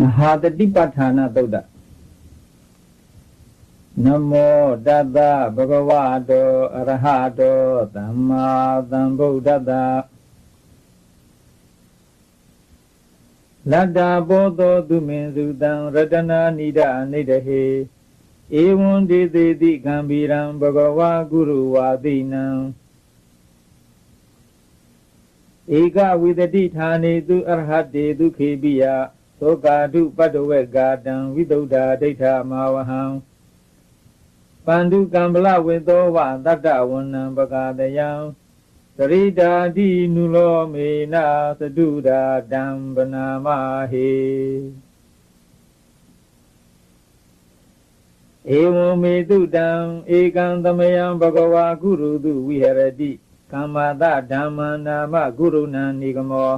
မဟာတတိပဋ္ဌာနာသုတ်တနမောတတ္တဗုဒ္ဓဝါတောအရဟတောသမ္မာသမ္ဗုဒ္ဓတ္တလတ္တာဘောသောသူမင်စုတံရတနာနိဒအနိဒဟေဧဝံဒေသေတိကံဗီရံဘဂဝါဂုရုဝါတိနံဧကဝိတတိဌာနေသူအရဟတေသူခေပိယ သောကာတုပတ္တဝေကာတံဝိတုဒ္ဓဒိဋ္ဌမာဝဟံပန္တုကံပလဝေသောဝတတ္တဝန္နံပကာတယံသရိတာတိနုလောမေနသတုဒာတံပနာမဟေဧဝံမေတုတံဧကံသမယံဘဂဝါကုရုတုဝိဟရတိကမ္မာတဓမ္မနာမကုရုဏံနိဂမော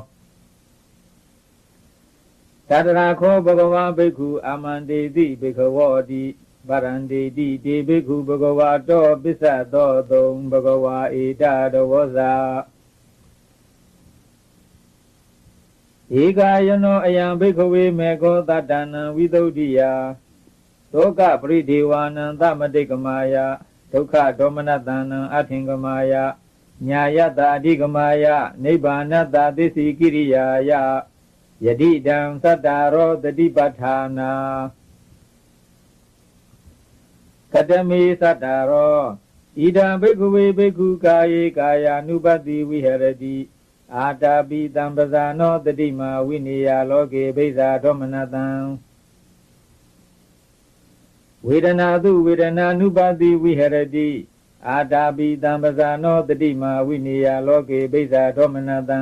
တတရာခောဘဂဝါဘိက္ခုအာမန္တေတိဘိက္ခဝောတိဗရန္တေတိတေဘိက္ခုဘဂဝါတောပစ္စသောသုံဘဂဝါဧတတဝဇာဧကာယနောအယံဘိက္ခဝေမေခောတတ္တနံဝိသုဒ္ဓိယသောကပရိဒေဝနံသမတိကမာယဒုက္ခဒေါမနတံနံအထင်ကမာယညာယတအဓိကမာယနိဗ္ဗာနတသစ္စိကိရိယာယ ယတိတံသတ္တရောတတိပဋ္ဌာနာကတမေသတ္တရောဣဒံဘိက္ခဝေဘိက္ခုကာယေကာယ ानु ပတိဝိဟရတိအာတာပိတံပဇာနောတတိမာဝိနေယလောကေဘိဇာဒေါမနတံဝေဒနာတုဝေဒနာ ानु ပတိဝိဟရတိအာတာပိတံပဇာနောတတိမာဝိနေယလောကေဘိဇာဒေါမနတံ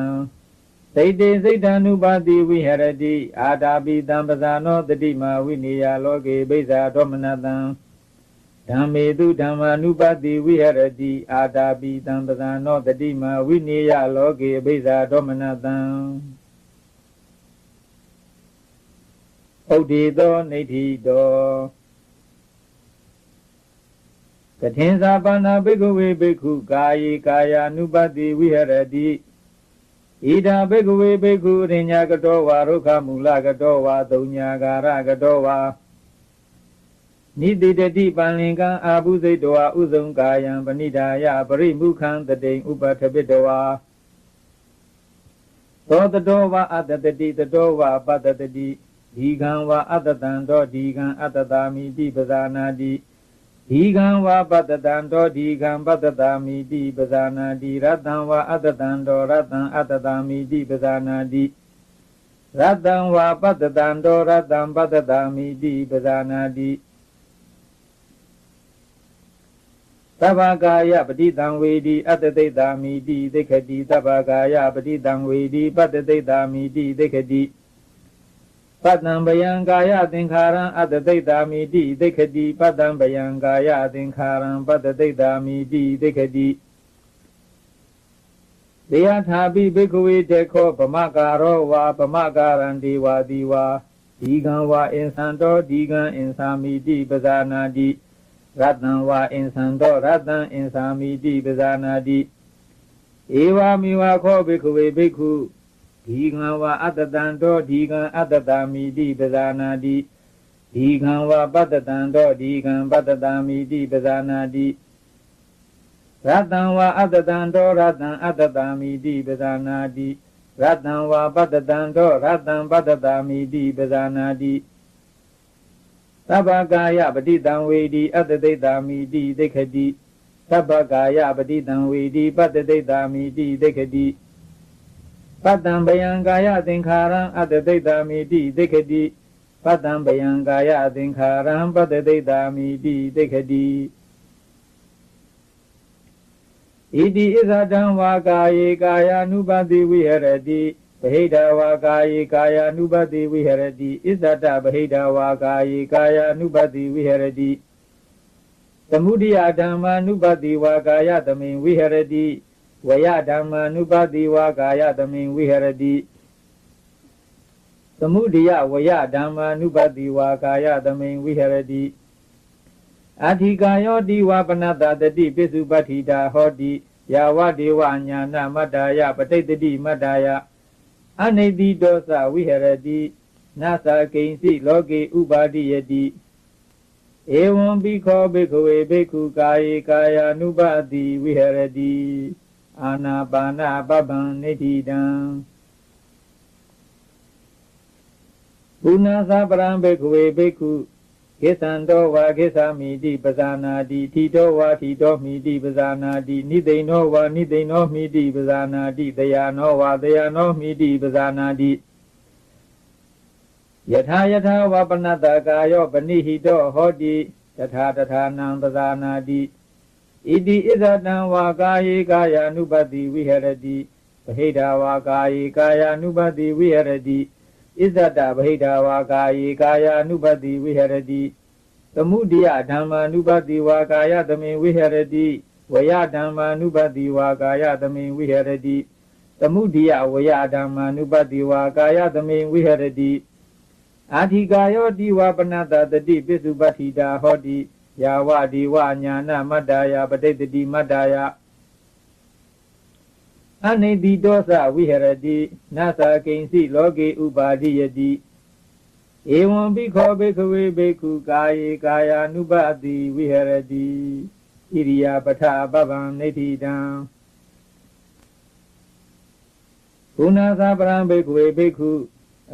သိတေစိတ်တ ानु ပါတိဝိဟရတိအာတာပိတံပဇာနောတတိမာဝိနေယလောကေဘိဇာဒေါမနတံဓမ္မေတုဓမ္မာနုပါတိဝိဟရတိအာတာပိတံပဇာနောတတိမာဝိနေယလောကေဘိဇာဒေါမနတံဥဒိသောနေတိတောကထင်္စာပါဏဘိက္ခဝေဘိက္ခုကာယေကာယ ानु ပတိဝိဟရတိ ဣဒာဘိက္ခဝေဘိက္ခုအရိညာကတောဝါရုခမူလကတောဝါသုံညာကာရကတောဝါနိတိတတိပန္လင်ကံအာဘုဇိတောဝါဥဇုံကာယံပဏိဒါယပရိမုခံတတိဥပထပိတောဝါသောတတောဝါအတ္တတတိတတောဝါပတ္တတတိဒီကံဝါအတ္တတံသောဒီကံအတ္တတာမိတိပဇာနာတိ ဒီကံဝါပတ္တတံတောဒီကံပတ္တတာမိတိပဇာနာတိရတံဝါအတ္တတံတောရတံအတ္တတာမိတိပဇာနာတိရတံဝါပတ္တတံတောရတံပတ္တတာမိတိပဇာနာတိသဗ္ဗကာယပတိတံဝေဒီအတ္တသိတာမိတိသိခတိသဗ္ဗကာယပတိတံဝေဒီပတ္တသိတာမိတိသိခတိ ပတ္တံဗယံကာယသင်္ခါရံအတ္တသိတာမိတိသိခတိပတ္တံဗယံကာယသင်္ခါရံပတ္တသိတာမိတိသိခတိတေယထာပိဘိက္ခဝေတေခောပမကာရောဝါပမကာရံဒီဝါဒီဝါဒီကံဝါအင်္ဆံတောဒီကံအင်္ဆာမိတိပဇာနာတိရတံဝါအင်္ဆံတောရတံအင်္ဆာမိတိပဇာနာတိဧဝမိဝါခောဘိက္ခဝေဘိက္ခု ဒီကံဝါအတ္တတံတောဒီကံအတ္တတာမိတိပဇာနာတိဒီကံဝါပတ္တတံတောဒီကံပတ္တတာမိတိပဇာနာတိရတံဝါအတ္တတံတောရတံအတ္တတာမိတိပဇာနာတိရတံဝါပတ္တတံတောရတံပတ္တတာမိတိပဇာနာတိသဗ္ဗကာယပတိတံဝေဒီအတ္တသိတာမိတိသိခတိသဗ္ဗကာယပတိတံဝေဒီပတ္တသိတာမိတိသိခတိ ပတ္တံဗယံကာယသင်္ခါရံအတ္တသိတာမိတိသိခတိပတ္တံဗယံကာယသင်္ခါရံပတ္တသိတာမိတိသိခတိဣတိဣဇဒံဝါကာယေကာယ ानु ပတိဝိဟရတိဗဟိတဝါကာယေကာယ ानु ပတိဝိဟရတိဣဇဒဗဟိတဝါကာယေကာယ ानु ပတိဝိဟရတိသမုဒိယဓမ္မာနုပတိဝါကာယသမိန်ဝိဟရတိ ဝယဓမ္မာနုပတိဝါကာယသမိန်ဝိဟရတိသမုဒိယဝယဓမ္မာနုပတိဝါကာယသမိန်ဝိဟရတိအဓိကာယောတိဝပနတတတိပိစုပတ္ထိတာဟောတိယာဝဒေဝညာနာမတ္တာယပဋိတ္တိမတ္တာယအနိတိဒောသဝိဟရတိနာသကိဉ္စီလောကေဥပါတိယတိဧဝံဘိခောဘိကဝေဘိက္ခုကာယေကာယ ानु ပတိဝိဟရတိ အာနာပါနာပပံနိတိတံပုဏ္ဏသပရံဘိကဝေဘိက္ခုကိသံတောဝါကိသမိတိပဇာနာတိထီတောဝါထီတောမိတိပဇာနာတိနိသိဏောဝါနိသိဏောမိတိပဇာနာတိတယာနောဝါတယာနောမိတိပဇာနာတိယထာယထာဝပနတကာယောပနိဟိတောဟောတိတထာတထာနံပဇာနာတိ ဣတိဣဇတံဝါကာယေကာယ ानु ပတိဝိဟရတိပဟိတဝါကာယေကာယ ानु ပတိဝိဟရတိဣဇတဗဟိတဝါကာယေကာယ ानु ပတိဝိဟရတိသမုဒိယဓမ္မာနုပတိဝါကာယသမိဝိဟရတိဝယဓမ္မာနုပတိဝါကာယသမိဝိဟရတိသမုဒိယဝယဓမ္မာနုပတိဝါကာယသမိဝိဟရတိအာထိကာယောတိဝပနတတတိပိစုပတ္ထိတာဟောတိ ယာဝဒီဝညာနာမတ္တယာပဋိတ္တိမတ္တယာအနိတိတောသဝိဟရတိနာသကိဉ္စီလောကေဥပါတိယတိဧဝံဘိခောဘိကဝေဘိက္ခုကာယေကာယ ानु ပတိဝိဟရတိဣရိယာပထပဗံနေတိတံဘုနာသပရံဘိကဝေဘိက္ခု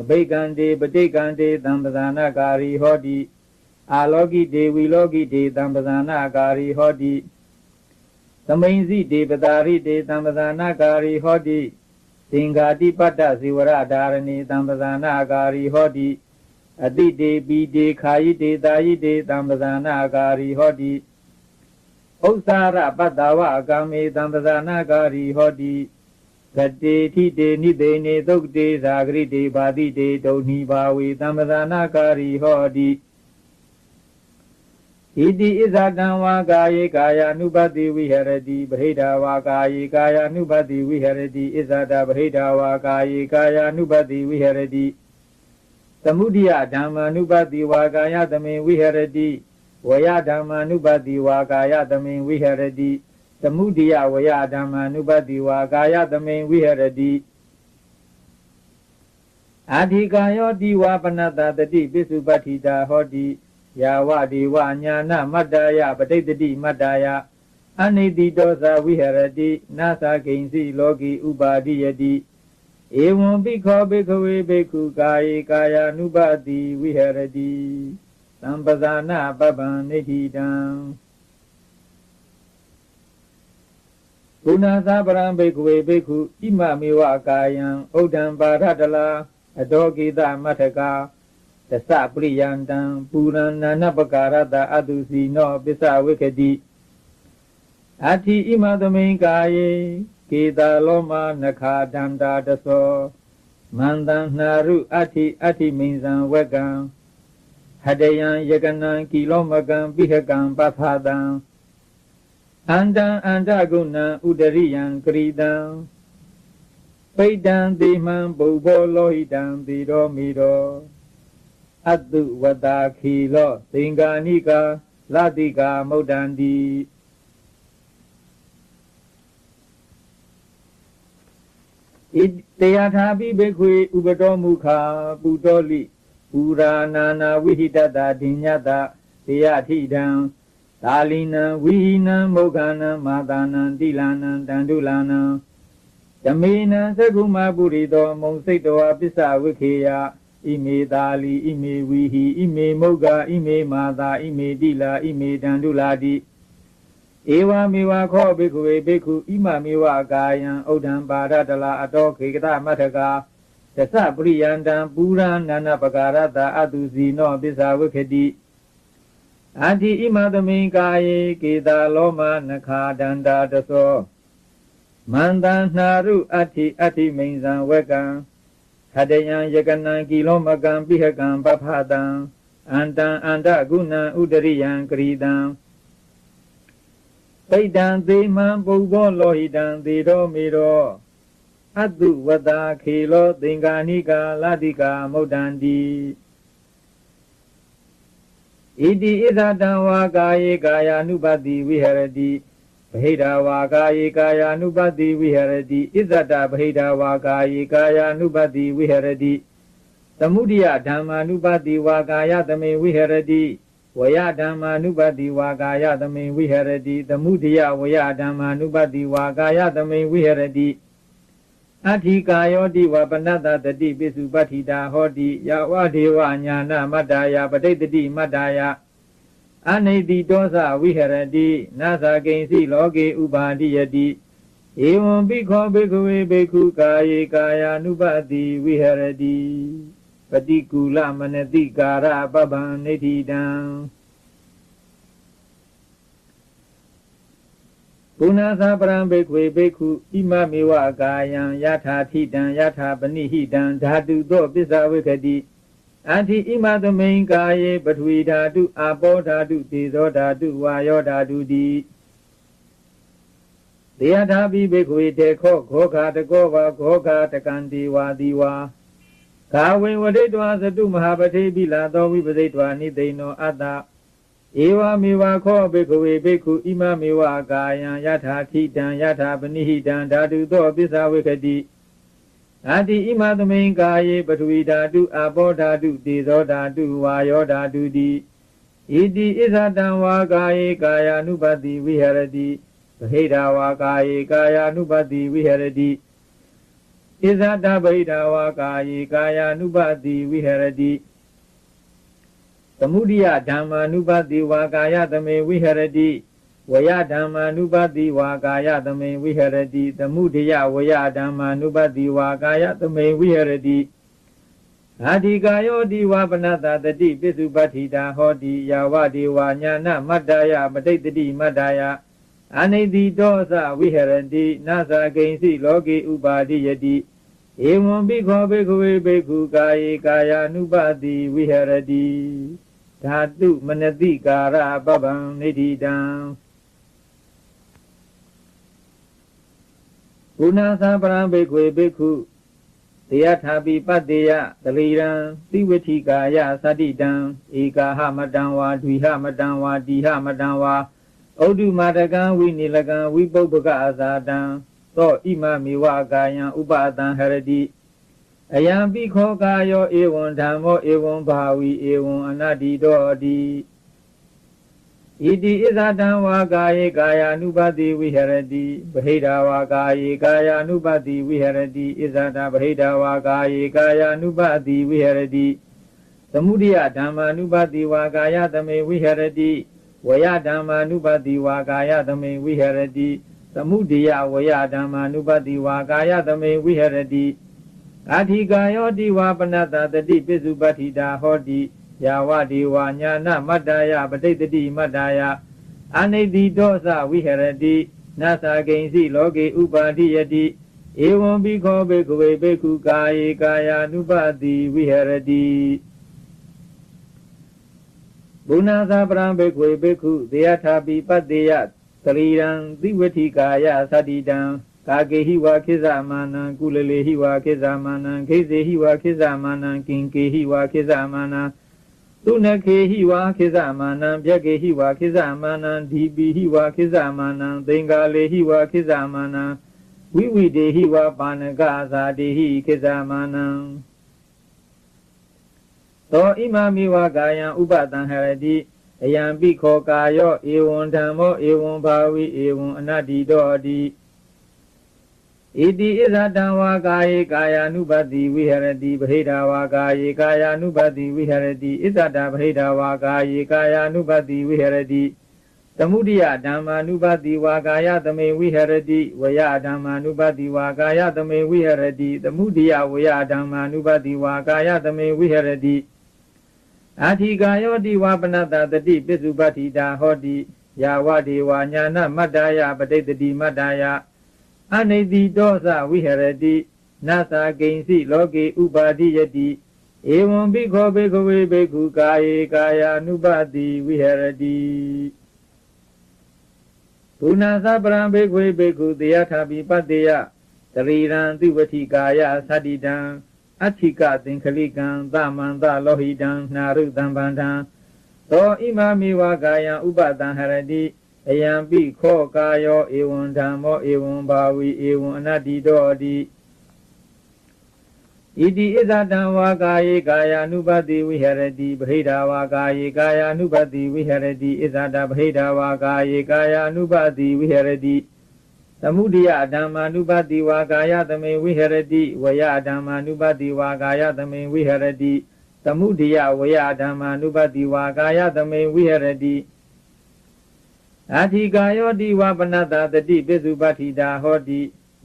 အဘိကံတေပဋိကံတေသံပဇာနာကာရီဟောတိ အာလောကိတေဝီလောကိတေသံပဇာနာကာရီဟောတိသမိန်စီတေပတာရိတေသံပဇာနာကာရီဟောတိသင်္ဃာတိပတ္တဇေဝရဒါရဏီသံပဇာနာကာရီဟောတိအတိတေပိတေခာယိတေတာယိတေသံပဇာနာကာရီဟောတိဥစ္စာရပတ္တဝအကံမေသံပဇာနာကာရီဟောတိဂတေထိတေနိတေနေသုတ်တေဇာဂရိတေဘာတိတေဒုံနိဘာဝေသံပဇာနာကာရီဟောတိ ဣတိဣဇာတံဝါကာယေကာယ ानु ပတိဝိဟရတိပဟိတဝါကာယေကာယ ानु ပတိဝိဟရတိဣဇာတပဟိတဝါကာယေကာယ ानु ပတိဝိဟရတိသမုဒိယဓမ္မာနုပတိဝါကာယသမိဝိဟရတိဝယဓမ္မာနုပတိဝါကာယသမိဝိဟရတိသမုဒိယဝယဓမ္မာနုပတိဝါကာယသမိဝိဟရတိအာဓိကာယောတိဝါပနတတတိပိစုပတ္ထိတာဟောတိ ယာဝဒေဝညာနာမတ္တယပဋိတ္တိမတ္တယအနိတိတောသဝိဟရတိနာသကိဉ္စီလောကီဥပါတိယတိဧဝံပိခောဘိကဝေဘိက္ခုကာယေကာယ ानु ပတိဝိဟရတိသံပဇာနာပပံနိတိတံဘုနာသပရံဘိကဝေဘိက္ခုဣမမေဝကာယံဩဒံပါရတလာအတောကိသမထကာ တသပရိယန္တံပူရဏနာပကာရတအတုစီနောပစ္စဝိခတိအတ္တိဣမသမိန်ကာယေကေတာလောမနခာဒန္တာတသောမန္တံနှာရုအတ္တိအတ္တိမိန်ဇံဝကံဟတယံယကနံကီလောမကံပိဟကံပဖာတံအန္တံအန္တဂုဏံဥဒရိယံကရိတံပိတံတိမံပုဗ္ဗောလောဟိတံတိရောမိရော အတုဝတာခီလောသင်္ကာနိကာလတိကာမௌဒန္တိဣတရားထာပိဘေခွေဥပတော်မူခာပုတော်လိပူရာနာနာဝိဟိတတာဒိညတတရားထိတံသာလိနံဝိဟိနံမောဂနံမာတာနံတိလာနံတန္တုလာနံဓမေနံသကုမပုရိသောမုံစိတ်တော်ပစ္စဝိခေယ ဣမေသာလီဣမေဝီဟိဣမေမုဂ္ဂဣမေမာသာဣမေတိလာဣမေတန္တုလာတိဧဝမေဝခောဘိက္ခဝေဘိက္ခုဣမမေဝကာယံဩဒံပါရတလာအတောခေကတမထကာသစ္စပရိယန္တံပူရဏနာနပကာရတအတုစီနောပစ္ဆဝိခတိအာတိဣမသမိန်ကာယေကေတာလောမနခာဒန္တာတသောမန္တံနှာရုအဋ္ဌိအဋ္ဌိမိန်ဇံဝကံ ဟတယံယကနံကီလောမကံပိဟကံပဖတံအန္တံအန္တဂုဏံဥဒရိယံကရိတံပိတံသေမံပုဗ္ဗောလောဟိတံသေရောမေရောအတုဝတာခေလောသင်္ကာနိကာလတိကာမௌဒန္တိဣတိဣဇတံဝါကာယေကာယ ानु ပတိဝိဟရတိဗ ဟိတဝါကာယေကာယ ानु ပတိဝိဟရတိဣဇတဗဟိတဝါကာယေကာယ ानु ပတိဝိဟရတိသမုဒိယဓမ္မာနုပတိဝါကာယသမေဝိဟရတိဝယဓမ္မာနုပတိဝါကာယသမေဝိဟရတိသမုဒိယဝယဓမ္မာနုပတိဝါကာယသမေဝိဟရတိအဋ္ဌိကာယောတိဝပနတတတိပိစုပတ္ထိတာဟောတိယဝဒေဝညာနာမတ္တာယပဋိတ္တိမတ္တာယ အနိတိတောသဝိဟရတိနာသကိဉ္စီလောကေဥပါတိယတိဧဝံပိခောဘိကဝေဘိက္ခုကာယေကာယ ानु ပတိဝိဟရတိပฏิကူလမနတိကာရပပံနေတိတံပုဏ္ဏသာပရံဘေခွေဘေခုဣမမေဝကာယံယထာထိတံယထာပနိဟိတံဓာတုသောပစ္ဆဝေခတိ အန္တိဣမသမိန်ကာယေပထဝီဓာတုအာပောဓာတုသေဇောဓာတုဝါယောဓာတုတိတေယထာပိဘေခွေတေခောခောခာတကောဝါခောခာတကံဒီဝါဒီဝါကာဝေဝဒိတဝါသတုမဟာပတိပိလာသောဝိပသိတဝါနိသိဏောအတ္တဧဝမေဝခောဘေခဝေဘေခုဣမမေဝကာယံယထာထိတံယထာပနိဟိတံဓာတုသောပစ္ဆဝေခတိ အာတိဣမသမိန်ကာယေပထဝီဓာတုအဘောဓာတုတေဇောဓာတုဝါယောဓာတုတိဣတိဣဇတံဝါကာယေကာယ ानु ပတိဝိဟရတိဗဟိတဝါကာယေကာယ ानु ပတိဝိဟရတိဣဇတဗဟိတဝါကာယေကာယ ानु ပတိဝိဟရတိသမုဒိယဓမ္မာနုပတိဝါကာယသမေဝိဟရတိ ဝယဓမ္မာနုပတိဝါကာယသမေဝိဟရတိသမုဒိယဝယဓမ္မာနုပတိဝါကာယသမေဝိဟရတိအာဒီကာယောဒီဝပနတတတိပိစုပတ္ထိတာဟောတိယာဝဒေဝညာနမတ္တယပဋိတ္တိမတ္တယအနိတိတောသဝိဟရတိနာသကိဉ္စီလောကေဥပါတိယတိဧဝံပိခောဘေခဝေဘေခုကာယေကာယ ानु ပတိဝိဟရတိဓာတုမနတိကာရပပံနေတိတံ ဘုနာသာပရံဘေခွေဘေခုတရားထာပိပတ္တေယတလီရံသိဝတိကာယသတိတံဧကာဟမတံဝါဒွိဟမတံဝါတိဟမတံဝါဩဒုမာတကံဝိနိလကံဝိပုပ္ပကအဇာတံသောဣမမေဝကာယံဥပတံဟရတိအယံပိခောကာယောဧဝံဓမ္မောဧဝံဘာဝီဧဝံအနတ္တိတောတိ ဣတိဣဇတံဝါကာယေကာယ ानु ပတိဝိဟရတိဗဟိတဝါကာယေကာယ ानु ပတိဝိဟရတိဣဇတဗဟိတဝါကာယေကာယ ानु ပတိဝိဟရတိသမုဒိယဓမ္မာနုပတိဝါကာယသမေဝိဟရတိဝယဓမ္မာနုပတိဝါကာယသမေဝိဟရတိသမုဒိယဝယဓမ္မာနုပတိဝါကာယသမေဝိဟရတိအာထိကာယောတိဝါပနတတတိပိစုပတ္ထိတာဟောတိ ယာဝဒေဝညာနမတ္တယပဋိတ္တိမတ္တယအနိတိတောသဝိဟရတိနသကိဉ္စီလောကေဥပါတိယတိဧဝံပိခောဘေကဝေဘေကုကာယေကာယ ानु ပတိဝိဟရတိဘုနာသာပရံဘေကဝေဘေကုသေယထာပိပတ္တေယသရီရံသိဝတိကာယသတိတံကာကေဟိဝါခိဇမာနံကုလလေဟိဝါခိဇမာနံခိစေဟိဝါခိဇမာနံကင်ကေဟိဝါခိဇမာနံ သုနခေဟိဝါခိဇမာနံပြက်ကေဟိဝါခိဇမာနံဒီပိဟိဝါခိဇမာနံသင်္ကာလေဟိဝါခိဇမာနံဝိဝိတေဟိဝါပါဏကသာတိဟိခိဇမာနံသောဣမမိဝကာယံဥပတံဟရတိအယံပိခောကာယောဧဝံဓမ္မောဧဝံဘာဝိဧဝံအနတ္တိတောတိ ဣတိဣဇတံဝါကာယေကာယ ानु ပတိဝိဟရတိဗဟိတဝါကာယေကာယ ानु ပတိဝိဟရတိဣဇတဗဟိတဝါကာယေကာယ ानु ပတိဝိဟရတိသမုဒိယဓမ္မာနုပတိဝါကာယသမေဝိဟရတိဝယဓမ္မာနုပတိဝါကာယသမေဝိဟရတိသမုဒိယဝယဓမ္မာနုပတိဝါကာယသမေဝိဟရတိအာထိကာယောတိဝါပနတတတိပိစုပတ္ထိတာဟောတိယာဝဒေဝညာနမတ္တယပဋိတတိမတ္တယ အနိတိတောသဝိဟရတိနသကိဉ္စီလောကေဥပါတိယတိဧဝံဘိခောဘေကဝေဘေကုကာယေကာယ ानु ပတိဝိဟရတိဘုနာသပရံဘေခွေဘေကုတေယထာပိပတ္တေယတရီရံသုဝတိကာယသတ္တိတံအဋ္ဌိကသင်္ခလိကံသမန္တလောဟိတံနာရုတံဗန္တံသောဣမမေဝကာယံဥပတံဟရတိ အယံပိခောကာယောဧဝံဓမ္မောဧဝံဘာဝီဧဝံအနတ္တိတောတိဣ ဣတိဣဇတံဝါကာယေကာယ ानु ပတိဝိဟရတိဗဟိတဝါကာယေကာယ ानु ပတိဝိဟရတိဣဇတဗဟိတဝါကာယေကာယ ानु ပတိဝိဟရတိသမုဒိယဓမ္မာနုပတိဝါကာယသမေဝိဟရတိဝယဓမ္မာနုပတိဝါကာယသမေဝိဟရတိသမုဒိယဝယဓမ္မာနုပတိဝါကာယသမေဝိဟရတိ အာတိကာယောတိဝပနတတတိပိစုပတ္ထိတာဟောတိ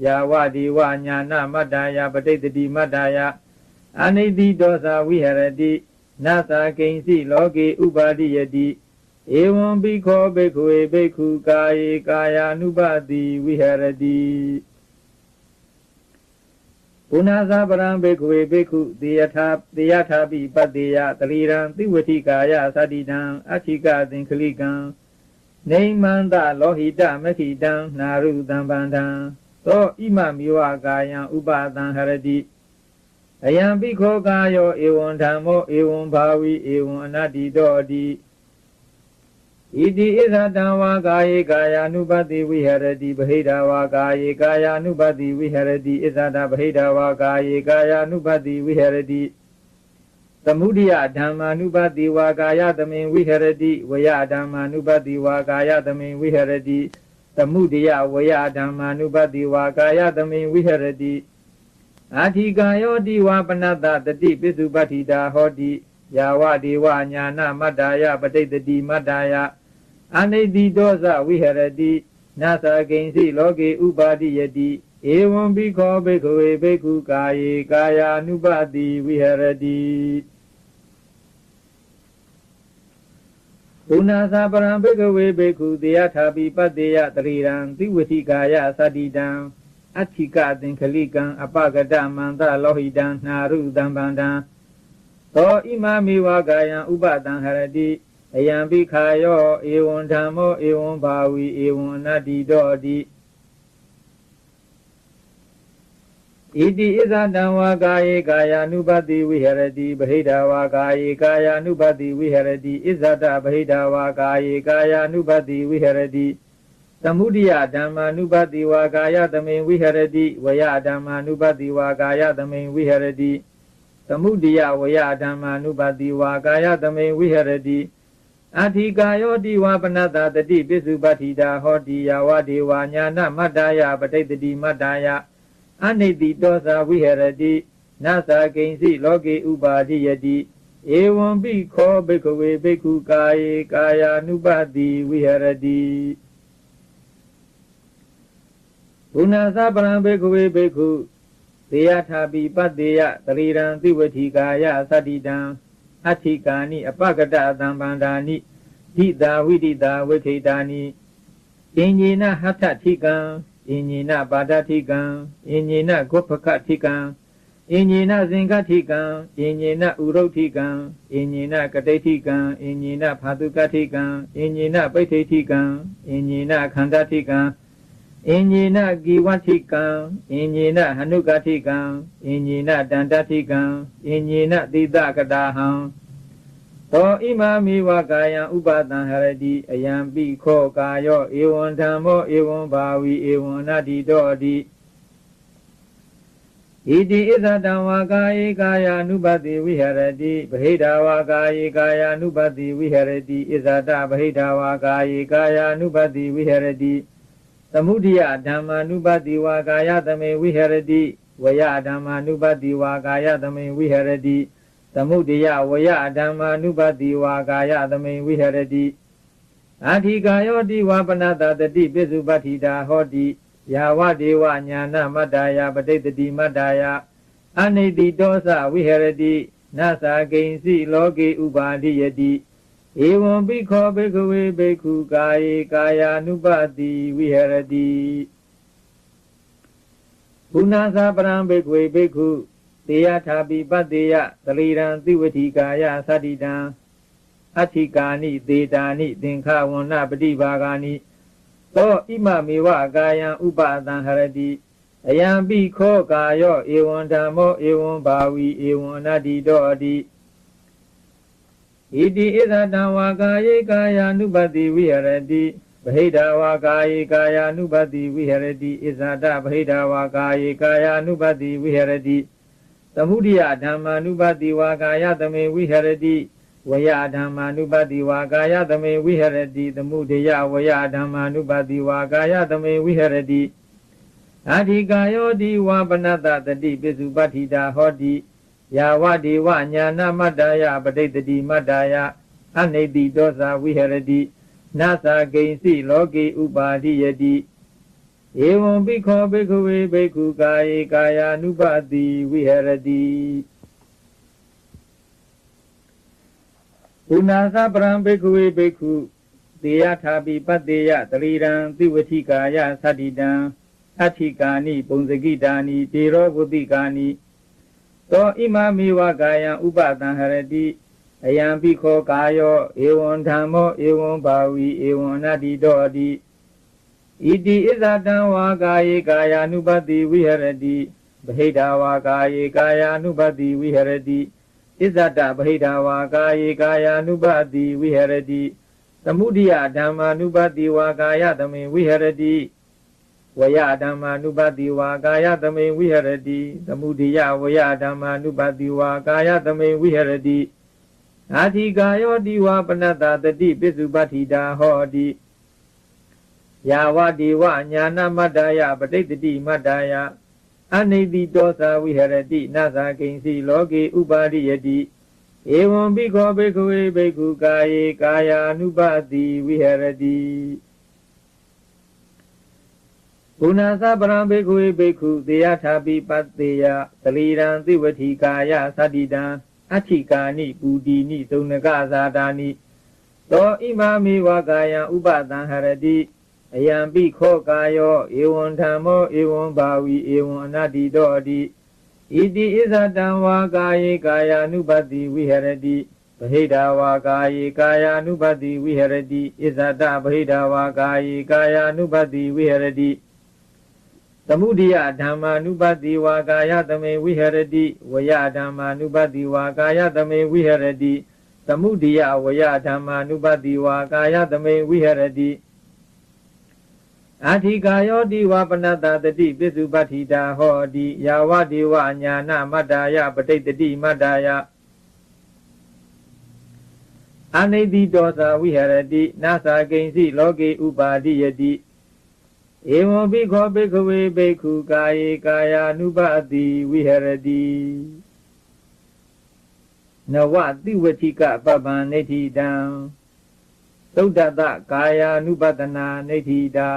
ယာဝဒီဝညာနာမတ္တာယပဋိတတိမတ္တာယအနိတိဒောသဝိဟရတိနသကိဉ္စီလောကေဥပါတိယတိဧဝံဘိခောဘိက္ခဝေဘိက္ခုကာယေကာယ ानु ပတိဝိဟရတိပုဏ္ဏသာပရံဘိက္ခဝေဘိက္ခုတေယထာတေယထာပိပတ္တေယတရိရံတိဝတိကာယသတိတံအဋ္ဌိကသင်္ခလိကံ နေမန္တလောဟိတမခိတံနာရုတံပန္တံသောဣမမိဝကာယံဥပသံဟရတိအယံပိခောကာယောဧဝံဓမ္မောဧဝံဘာဝီဧဝံအနတ္တိတောတိဣတိဣဇတံဝါကာယေကာယ ानु ပတိဝိဟရတိဗဟိတဝါကာယေကာယ ानु ပတိဝိဟရတိဣဇတဗဟိတဝါကာယေကာယ ानु ပတိဝိဟရတိ သမုဒိယဓမ္မာနုပတိဝါကာယသမိန်ဝိဟရတိဝယဓမ္မာနုပတိဝါကာယသမိန်ဝိဟရတိသမုဒိယဝယဓမ္မာနုပတိဝါကာယသမိန်ဝိဟရတိအာထိကာယောတိဝါပနတတတိပိစုပတ္ထိတာဟောတိယာဝဒေဝညာနာမတ္တာယပဋိတတိမတ္တာယအနိတိဒောဇဝိဟရတိနာသကိဉ္စီလောကေဥပါတိယတိဧဝံဘိခောဘိက္ခဝေဘိက္ခုကာယေကာယ ानु ပတိဝိဟရတိ ဘုနာသာပရံဘိက္ခဝေဘိက္ခုတေယထာပိပတ္တေယတရိရံတိဝတိကာယသတိတံအဋ္ဌိကသင်္ခလိကံအပကတမန္တလောဟိတံနာရုတံပန္တံသောဣမမေဝကာယံဥပတံဟရတိအယံပိခာယောဧဝံဓမ္မောဧဝံဘာဝီဧဝံအနတ္တိတောတိ ဣတိဣဇတံဝါကာယေကာယ ानु ပတိဝိဟရတိဗဟိတဝါကာယေကာယ ानु ပတိဝိဟရတိဣဇတဗဟိတဝါကာယေကာယ ानु ပတိဝိဟရတိသမုဒိယဓမ္မာနုပတိဝါကာယသမိန်ဝိဟရတိဝယဓမ္မာနုပတိဝါကာယသမိန်ဝိဟရတိသမုဒိယဝယဓမ္မာနုပတိဝါကာယသမိန်ဝိဟရတိအထိကာယောတိဝပနတတတိပိစုပတ္ထိတာဟောတိယဝဒေဝညာနမတ္တယပဋိတတိမတ္တယ အနိတိတောသာဝိဟရတိနသကိဉ္စီလောကေဥပါတိယတိဧဝံပိခောဘိက္ခဝေဘိက္ခုကာယေကာယ ानु ပတိဝိဟရတိဘုနာသပရံဘိက္ခဝေဘိက္ခုသေယထာပိပတ္တေယတရိရံသိဝတိကာယသတ္တိတံအဋ္ဌိကာနိအပကတသံဗန္ဒာနိဒိတာဝိဒိတာဝိခိတာနိအင်ညေနဟထထိကံ အင်ညေနပါဒထိကံအင်ညေနဂုပ္ပကထိကံအင်ညေနဇင်္ဂထိကံအင်ညေနဥရုထိကံအင်ညေနကတိထိကံအင်ညေနဖာတုကထိကံအင်ညေနပိဋိထိကံအင်ညေနခန္ဓာထိကံအင်ညေနဂီဝထိကံအင်ညေနဟနုကထိကံအင်ညေနတန္တထိကံအင်ညေနတိတကတာဟံ သောဣမာမိဝကာယံဥပတံဟရတိအယံပိခောကာယောဧဝံဓမ္မောဧဝံဘာဝီဧဝံအနတ္တိတောတိဣတိဣဇတံဝါကာယေကာယ ानु ပတိဝိဟရတိဗဟိတဝါကာယေကာယ ानु ပတိဝိဟရတိဣဇတဗဟိတဝါကာယေကာယ ानु ပတိဝိဟရတိသမုဒိယဓမ္မာနုပတိဝါကာယသမေဝိဟရတိဝယဓမ္မာနုပတိဝါကာယသမေဝိဟရတိ သမုဒိယဝယဓမ္မာနုပတိဝါကာယသမေဝိဟရတိအာထိကာယောတိဝါပနတတတိပိစုပတ္ထိတာဟောတိယာဝဒေဝညာနာမတ္တာယပဋိတတိမတ္တာယအနိတိတောသဝိဟရတိနသကိဉ္စီလောကေဥပါတိယတိဧဝံပိခောဘိကဝေဘိက္ခုကာယေကာယ ानु ပတိဝိဟရတိဘုနာသာပရံဘိကဝေဘိက္ခု တေယထာပိပတ္တေယတလိရံသိဝတိကာယသတိတံအဋ္ဌိကာနိသေတာနိသင်္ခဝန္နပฏิဘာဂာနိသောဣမမေဝကာယံဥပအတံဟရတိအယံပိခောကာယောဧဝံဓမ္မောဧဝံဘာဝီဧဝံအနတ္တိတောအတိဣတိဣဇတံဝါကာယေကာယ ानु ပတိဝိဟရတိဗဟိတဝါကာယေကာယ ानु ပတိဝိဟရတိဣဇာတဗဟိတဝါကာယေကာယ ानु ပတိဝိဟရတိ သမုဒိယဓမ္မာနုပတိဝါကာယသမေဝိဟရတိဝယဓမ္မာနုပတိဝါကာယသမေဝိဟရတိသမုဒိယဝယဓမ္မာနုပတိဝါကာယသမေဝိဟရတိအာဓိကာယောတိဝါပနတတတိပိစုပတ္ထိတာဟောတိယာဝဒေဝညာနာမတ္တယပဋိတ္တိမတ္တယအနိတိဒောဇာဝိဟရတိနာသာဂိဉ္စီလောကေဥပါတိယတိ ဧဝံပိခောဘိက္ခဝေဘိက္ခုကာယေကာယ ानु ပတိဝိဟရတိဥနာသပရံဘိက္ခဝေဘိက္ခုတေယထာပိပတ္တေယတရိရံသိဝတိကာယသတ္တိတံအဋ္ဌိကာနိပုံစကိတာနိတေရောဂုတိကာနိသောဣမမေဝကာယံဥပတံဟရတိအယံပိခောကာယောဧဝံဓမ္မောဧဝံဘာဝီဧဝံအနတ္တိတောတိ ဣတိဣဇတံဝါကာယေကာယ ानु ပတိဝိဟရတိဗဟိတဝါကာယေကာယ ानु ပတိဝိဟရတိဣဇတဗဟိတဝါကာယေကာယ ानु ပတိဝိဟရတိသမုဒိယဓမ္မာနုပတိဝါကာယသမေဝိဟရတိဝယဓမ္မာနုပတိဝါကာယသမေဝိဟရတိသမုဒိယဝယဓမ္မာနုပတိဝါကာယသမေဝိဟရတိအာတိကာယောတိဝါပနတ္တတတိပိစုပတ္ထိတာဟောတိ ယာဝတိဝညာနာမတ္တယပဋိတ္တိမတ္တယအနိတိတောသာဝိဟရတိနသကိဉ္စီလောကေဥပါရိယတိဧဝံဘိခောဘိက္ခဝေဘိက္ခုကာယေကာယ ानु ပတိဝိဟရတိဘုနာသပရံဘိက္ခဝေဘိက္ခုတေယထာပိပတ္တေယတလီရံသိဝတိကာယသတ္တိတံအဋ္ဌိကာနိပူတိနိသုံနကဇာတာနိသောဣမမေဝကာယံဥပတံဟရတိ အယံပိခောကာယောဧဝံဓမ္မောဧဝံဘာဝီဧဝံအနတ္တိတောတိဣတိဣဇတံဝါကာယေကာယ ानु ပတိဝိဟရတိဗဟိတဝါကာယေကာယ ानु ပတိဝိဟရတိဣဇတဗဟိတဝါကာယေကာယ ानु ပတိဝိဟရတိသမုဒိယဓမ္မာနုပတိဝါကာယသမေဝိဟရတိဝယဓမ္မာနုပတိဝါကာယသမေဝိဟရတိသမုဒိယဝယဓမ္မာနုပတိဝါကာယသမေဝိဟရတိ အာထိကာယောတိဝပနတတတိပိစုပတ္ထိတာဟောတိယာဝဒေဝညာနာမတ္တာယပဋိတ္တိမတ္တာယအနိတိတောသာဝိဟရတိနာသာကိဉ္စီလောကေဥပါတိယတိဧဝံဘိခောဘိက္ခဝေဘိက္ခုကာယေကာယ ानु ပတိဝိဟရတိနဝတိဝတိကပပ္ပံနေတိတံ သုဒ္ဓတကာယ ानु ပတနာနေတိတာ